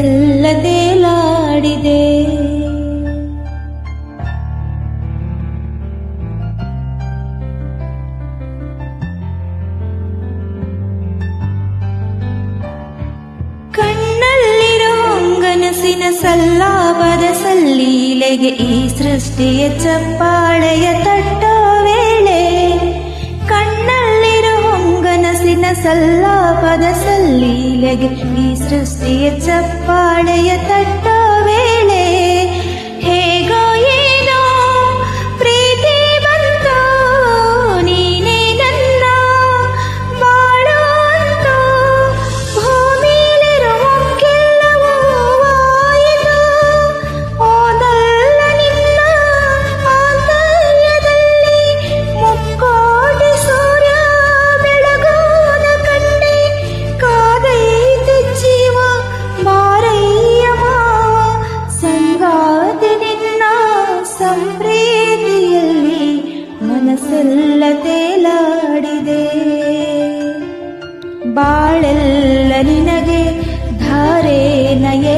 ಮನಸ್ಸೆಲ್ಲ ತೇಲಾಡಿದೆ ಕಣ್ಣಲ್ಲಿರೋ ಗನಸಿನ ಸಲ್ಲಾಪದ ಸಲ್ಲೀಲೆಗೆ ಈ ಸೃಷ್ಟಿಯ ಚಪ್ಪಾಳೆಯ ತಟ್ಟೋ ಹೊಂಗನಸಿನ ಸಲ್ಲಾಪದ ಸಲ್ಲೀಲೆಗೆ ಈ ಸೃಷ್ಟಿಯ ಚಪ್ಪಾಳೆಯ ತಟ್ಟೋ ಸಂಪ್ರೀತಿಯಲ್ಲಿ ಮನಸ್ಸೆಲ್ಲ ತೇಲಾಡಿದೆ. ಬಾಳೆಲ್ಲ ನಿನಗೆ ಧಾರೇನಯೇ